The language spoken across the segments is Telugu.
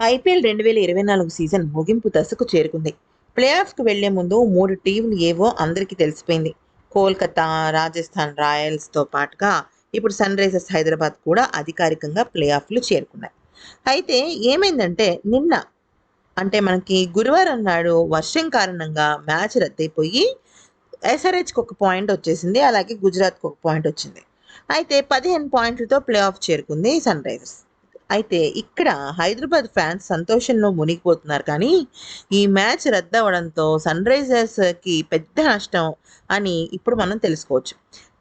ఐపీఎల్ రెండు వేల ఇరవై నాలుగు సీజన్ ముగింపు దశకు చేరుకుంది. ప్లే ఆఫ్కి వెళ్ళే ముందు మూడు టీంలు ఏవో అందరికీ తెలిసిపోయింది. కోల్కతా రాజస్థాన్ రాయల్స్తో పాటుగా ఇప్పుడు సన్ రైజర్స్ హైదరాబాద్ కూడా అధికారికంగా ప్లే ఆఫ్లు చేరుకున్నాయి. అయితే ఏమైందంటే నిన్న అంటే మనకి గురువారం నాడు వర్షం కారణంగా మ్యాచ్ రద్దయిపోయి ఎస్ఆర్హెచ్కి ఒక పాయింట్ వచ్చేసింది అలాగే గుజరాత్కి ఒక పాయింట్ వచ్చింది. అయితే పదిహేను పాయింట్లతో ప్లే ఆఫ్ చేరుకుంది సన్ రైజర్స్. అయితే ఇక్కడ హైదరాబాద్ ఫ్యాన్స్ సంతోషంలో మునిగిపోతున్నారు. కానీ ఈ మ్యాచ్ రద్దవడంతో సన్ రైజర్స్కి పెద్ద నష్టం అని ఇప్పుడు మనం తెలుసుకోవచ్చు.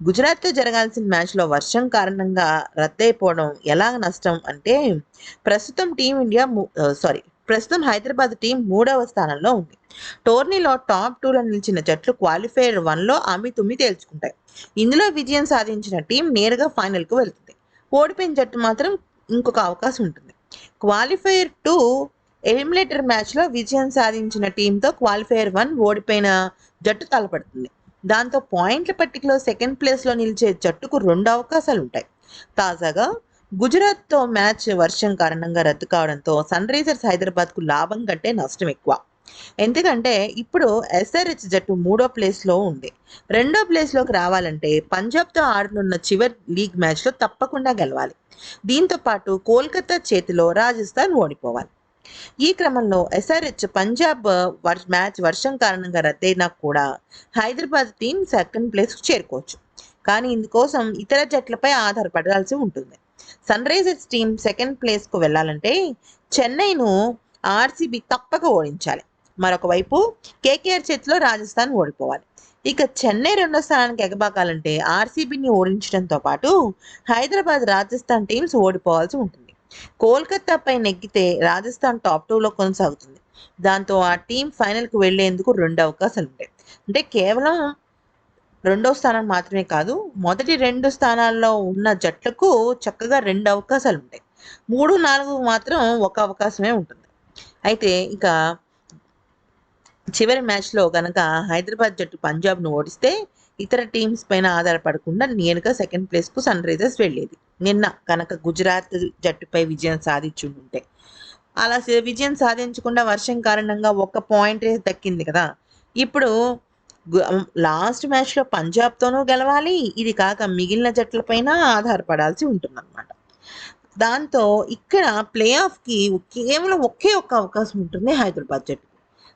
గుజరాత్తో జరగాల్సిన మ్యాచ్లో వర్షం కారణంగా రద్దయిపోవడం ఎలా నష్టం అంటే ప్రస్తుతం టీమిండియా సారీ ప్రస్తుతం హైదరాబాద్ టీం మూడవ స్థానంలో ఉంది. టోర్నీలో టాప్ టూలో నిలిచిన జట్లు క్వాలిఫైయర్ వన్లో అమి తుమ్మి తేల్చుకుంటాయి. ఇందులో విజయం సాధించిన టీం నేరుగా ఫైనల్కు వెళ్తుంది. ఓడిపోయిన జట్టు మాత్రం ఇంకొక అవకాశం ఉంటుంది. క్వాలిఫైయర్ టూ ఎలిమినేటర్ మ్యాచ్లో విజయం సాధించిన టీంతో క్వాలిఫైయర్ వన్ ఓడిపోయిన జట్టు తలపడుతుంది. దాంతో పాయింట్ల పట్టికలో సెకండ్ ప్లేస్లో నిలిచే జట్టుకు రెండు అవకాశాలు ఉంటాయి. తాజాగా గుజరాత్తో మ్యాచ్ వర్షం కారణంగా రద్దు కావడంతో సన్ రైజర్స్ హైదరాబాద్కు లాభం కంటే నష్టం ఎక్కువ. ఎందుకంటే ఇప్పుడు ఎస్ఆర్హెచ్ జట్టు మూడో ప్లేస్లో ఉంది. రెండో ప్లేస్లోకి రావాలంటే పంజాబ్తో ఆడనున్న చివరి లీగ్ మ్యాచ్లో తప్పకుండా గెలవాలి. దీంతో పాటు కోల్కతా చేతిలో రాజస్థాన్ ఓడిపోవాలి. ఈ క్రమంలో ఎస్ఆర్హెచ్ పంజాబ్ వర్ష మ్యాచ్ వర్షం కారణంగా రద్దయినా కూడా హైదరాబాద్ టీం సెకండ్ ప్లేస్కు చేరుకోవచ్చు. కానీ ఇందుకోసం ఇతర జట్లపై ఆధారపడాల్సి ఉంటుంది. సన్ రైజర్స్ టీం సెకండ్ ప్లేస్కు వెళ్ళాలంటే చెన్నైను ఆర్సీబీ తప్పక ఓడించాలి. మరొక వైపు కేకేఆర్ చేతిలో రాజస్థాన్ ఓడిపోవాలి. ఇక చెన్నై రెండో స్థానానికి ఎగబాకాలంటే ఆర్సీబీని ఓడించడంతో పాటు హైదరాబాద్ రాజస్థాన్ టీమ్స్ ఓడిపోవాల్సి ఉంటుంది. కోల్కతాపై నెగ్గితే రాజస్థాన్ టాప్ టూలో కొనసాగుతుంది. దాంతో ఆ టీం ఫైనల్కు వెళ్ళేందుకు రెండు అవకాశాలు ఉంటాయి. అంటే కేవలం రెండో స్థానం మాత్రమే కాదు మొదటి రెండు స్థానాల్లో ఉన్న జట్లకు చక్కగా రెండు అవకాశాలు ఉంటాయి. మూడు నాలుగు మాత్రం ఒక అవకాశమే ఉంటుంది. అయితే ఇక చివరి మ్యాచ్లో కనుక హైదరాబాద్ జట్టు పంజాబ్ను ఓడిస్తే ఇతర టీమ్స్ పైన ఆధారపడకుండా నేనుగా సెకండ్ ప్లేస్కు సన్ రైజర్స్ వెళ్ళేది. నిన్న కనుక గుజరాత్ జట్టుపై విజయం సాధించి ఉంటే అలా విజయం సాధించకుండా వర్షం కారణంగా ఒక పాయింట్ దక్కింది కదా. ఇప్పుడు లాస్ట్ మ్యాచ్లో పంజాబ్తోనూ గెలవాలి. ఇది కాక మిగిలిన జట్లపైన ఆధారపడాల్సి ఉంటుందన్నమాట. దాంతో ఇక్కడ ప్లే ఆఫ్కి కేవలం ఒకే ఒక్క అవకాశం ఉంటుంది హైదరాబాద్ జట్టు.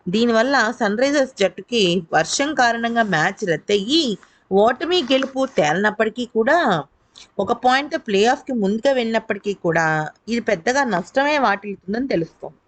దీనివల్ల సన్ రైజర్స్ జట్టుకి వర్షం కారణంగా మ్యాచ్ రద్దయ్యి ఓటమి గెలుపు తేలినప్పటికీ కూడా ఒక పాయింట్ ప్లే ఆఫ్కి ముందుగా వెళ్ళినప్పటికీ కూడా ఇది పెద్దగా నష్టమే వాటిల్తుందని తెలుస్తోంది